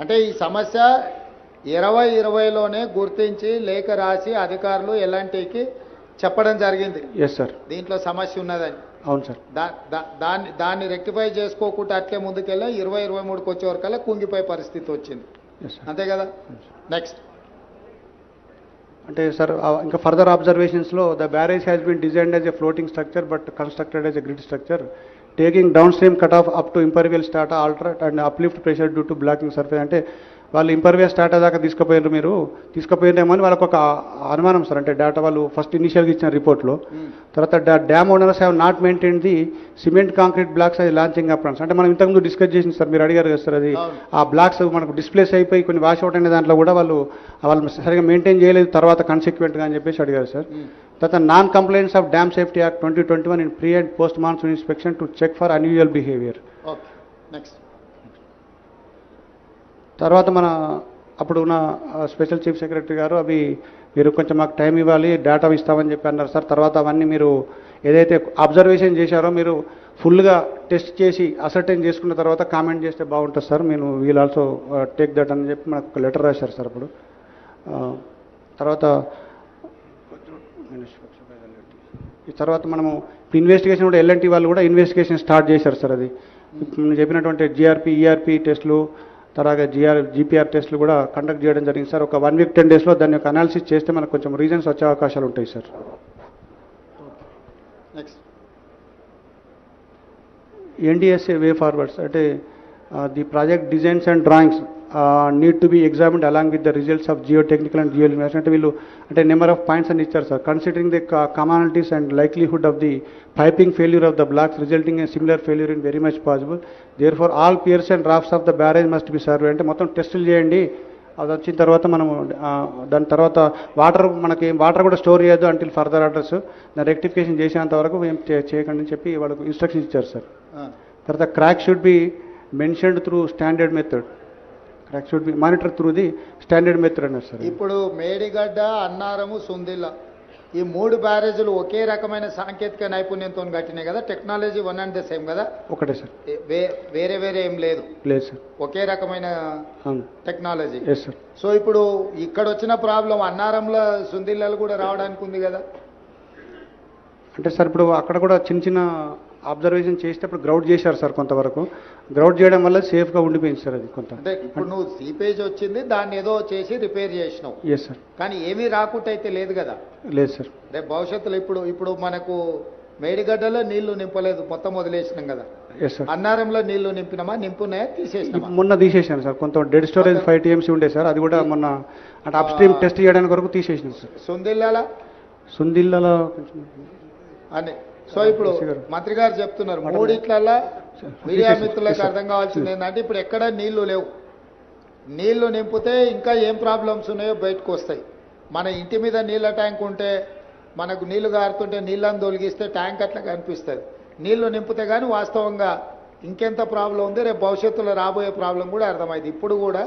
అంటే ఈ సమస్య ఇరవై ఇరవైలోనే గుర్తించి లేఖ రాసి అధికారులు ఎలాంటికి చెప్పడం జరిగింది ఎస్ సార్ దీంట్లో సమస్య ఉన్నదని అవును సార్ దాన్ని దాన్ని రెక్టిఫై చేసుకోకుండా అట్లే ముందుకెళ్ళా ఇరవై ఇరవై మూడుకి వచ్చే వరకల్లా కుంగిపోయే పరిస్థితి వచ్చింది అంతే కదా నెక్స్ట్ అంటే సార్ ఇంకా further అబ్జర్వేషన్స్లో the barrage has been design as a floating structure but constructed as a grid structure taking downstream cutoff up to imperial strata altered and uplift pressure due to blocking surface. వాళ్ళు impervious data దాకా తీసుకుపోయారు మీరు తీసుకుపోయినేమో అని వాళ్ళకు ఒక అనుమానం sir అంటే data వాళ్ళు ఫస్ట్ ఇనిషియల్గా ఇచ్చిన రిపోర్ట్లో hmm. తర్వాత dam owners have not maintain the cement concrete blocks అది లాంచింగ్ అప్ అంటే మనం ఇంతకుముందు డిస్కస్ చేసింది సార్ మీరు అడిగారు కదా సార్ అది ఆ బ్లాక్స్ మనకు డిస్ప్లేస్ అయిపోయి కొన్ని వాష్ అవుట్ అనే దాంట్లో కూడా వాళ్ళు వాళ్ళు సరిగా మెయింటైన్ చేయలేదు తర్వాత కన్సిక్వెంట్గా అని చెప్పేసి అడిగారు సార్ hmm. తర్వాత non complaints of dam safety act twenty twenty one in pre and post monsoon inspection to check for unusual behaviour next తర్వాత మన అప్పుడు ఉన్న స్పెషల్ చీఫ్ సెక్రటరీ గారు అవి మీరు కొంచెం మాకు టైం ఇవ్వాలి డేటా ఇస్తామని చెప్పి అన్నారు సార్ తర్వాత అవన్నీ మీరు ఏదైతే అబ్జర్వేషన్ చేశారో మీరు ఫుల్గా టెస్ట్ చేసి అసర్టైన్ చేసుకున్న తర్వాత కామెంట్ చేస్తే బాగుంటుంది సార్ మీరు వీల్ ఆల్సో టేక్ దట్ అని చెప్పి మనకు లెటర్ రాశారు సార్ అప్పుడు తర్వాత తర్వాత మనము ఇన్వెస్టిగేషన్ కూడా ఎల్ఎన్టీ వాళ్ళు కూడా ఇన్వెస్టిగేషన్ స్టార్ట్ చేశారు సార్ అది చెప్పినటువంటి జిఆర్పి ఈఆర్పి టెస్టులు తర్వాత జిఆర్ జిపిఆర్ టెస్ట్లు కూడా కండక్ట్ చేయడం జరిగింది సార్ ఒక వన్ వీక్ టెన్ డేస్లో దాని యొక్క అనాలిసిస్ చేస్తే మనకు కొంచెం రీజన్స్ వచ్చే అవకాశాలు ఉంటాయి sir next NDSA way forwards అంటే the project designs and drawings need to be examined along with the results of geo technical and geo అంటే వీళ్ళు అంటే నెంబర్ ఆఫ్ పాయింట్స్ అని ఇచ్చారు sir considering the commonalities and likelihood of the piping failure of the blocks resulting in similar failure in very much possible therefore all piers and drafts of the barrage must be survey అంటే మొత్తం టెస్టులు చేయండి అది వచ్చిన తర్వాత మనము దాని తర్వాత వాటర్ మనకి వాటర్ కూడా స్టోర్ చేయొద్దు అంటిల్ ఫర్దర్ ఆర్డర్స్ దాని రెక్టిఫికేషన్ చేసేంత వరకు మేము చేయకండి అని చెప్పి వాళ్ళకు ఇన్స్ట్రక్షన్స్ ఇచ్చారు సార్ తర్వాత crack should be mentioned through standard method that should be monitor through the standard అన్నారు సార్ ఇప్పుడు మేడిగడ్డ అన్నారము సుందిల్ల ఈ మూడు బ్యారేజీలు ఒకే రకమైన సాంకేతిక నైపుణ్యంతో కట్టినాయి కదా technology one and the same కదా ఒకటే సార్ వేరే వేరే ఏం లేదు లేదు సార్ ఒకే రకమైన టెక్నాలజీ సార్ సో ఇప్పుడు ఇక్కడ వచ్చిన ప్రాబ్లం అన్నారంలో సుందిల్లలు కూడా రావడానికి ఉంది కదా అంటే సార్ ఇప్పుడు అక్కడ కూడా చిన్న చిన్న అబ్జర్వేషన్ చేసేటప్పుడు గ్రౌండ్ చేశారు సార్ కొంతవరకు గ్రౌండ్ చేయడం వల్ల సేఫ్గా ఉండిపోయింది సార్ అది కొంత అంటే ఇప్పుడు నువ్వు సీపేజ్ వచ్చింది దాన్ని ఏదో చేసి రిపేర్ చేసినావు ఎస్ సార్ కానీ ఏమీ రాకుండా అయితే లేదు కదా లేదు సార్ అంటే భవిష్యత్తులో ఇప్పుడు ఇప్పుడు మనకు మేడిగడ్డలో నీళ్లు నింపలేదు మొత్తం వదిలేసినాం కదా అన్నారంలో నీళ్లు నింపినామా నింపున్నాయా తీసేసినా మొన్న తీసేసాను సార్ కొంత డెడ్ స్టోరేజ్ ఫైవ్ టీఎంసీ ఉండే సార్ అది కూడా మొన్న అంటే అప్ స్ట్రీమ్ టెస్ట్ చేయడానికి వరకు తీసేసినాం సార్ సుందిల్లాల సుందిల్లాల అని సో ఇప్పుడు మంత్రి గారు చెప్తున్నారు మూడిట్లల్లా మీడియా మిత్రులకు అర్థం కావాల్సింది ఏంటంటే ఇప్పుడు ఎక్కడ నీళ్లు లేవు నీళ్లు నింపితే ఇంకా ఏం ప్రాబ్లమ్స్ ఉన్నాయో బయటకు వస్తాయి మన ఇంటి మీద నీళ్ళ ట్యాంక్ ఉంటే మనకు నీళ్లు కారుతుంటే నీళ్ళని తొలగిస్తే ట్యాంక్ అట్లా కనిపిస్తుంది నీళ్లు నింపితే కానీ వాస్తవంగా ఇంకెంత ప్రాబ్లం ఉంది రేపు భవిష్యత్తులో రాబోయే ప్రాబ్లం కూడా అర్థమైంది ఇప్పుడు కూడా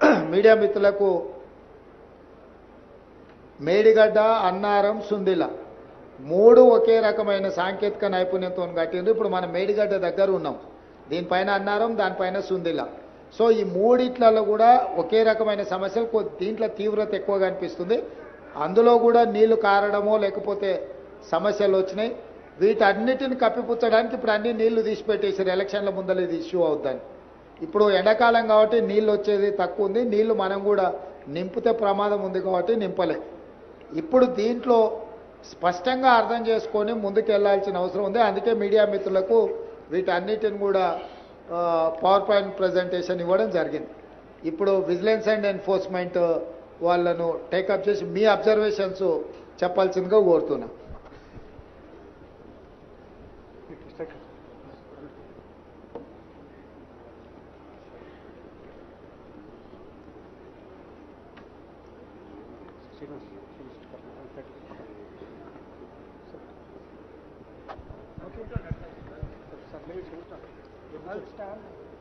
మీడియా మిత్రులకు మేడిగడ్డ అన్నారం సుందిల మూడు ఒకే రకమైన సాంకేతిక నైపుణ్యంతో కట్టిండ్రు ఇప్పుడు మనం మేడిగడ్డ దగ్గర ఉన్నాం దీనిపైన అన్నారం దానిపైన సుందిల సో ఈ మూడిట్లలో కూడా ఒకే రకమైన సమస్యలు దీంట్లో తీవ్రత ఎక్కువగా అనిపిస్తుంది అందులో కూడా నీళ్లు కారడమో లేకపోతే సమస్యలు వచ్చినాయి వీటన్నిటిని కప్పిపుచ్చడానికి ఇప్పుడు అన్ని నీళ్లు తీసిపెట్టేసారు ఎలక్షన్ల ముందలు ఇది ఇష్యూ అవుద్దని ఇప్పుడు ఎండాకాలం కాబట్టి నీళ్ళు వచ్చేది తక్కువ ఉంది నీళ్లు మనం కూడా నింపితే ప్రమాదం ఉంది కాబట్టి నింపలే ఇప్పుడు దీంట్లో స్పష్టంగా అర్థం చేసుకొని ముందుకెళ్లాల్సిన అవసరం ఉంది అందుకే మీడియా మిత్రులకు వీటన్నిటిని కూడా పవర్ పాయింట్ ప్రజెంటేషన్ ఇవ్వడం జరిగింది ఇప్పుడు విజిలెన్స్ అండ్ ఎన్ఫోర్స్మెంట్ వాళ్ళను టేకప్ చేసి మీ అబ్జర్వేషన్స్ చెప్పాల్సిందిగా కోరుతున్నా Thank you. will do something. I'll stand.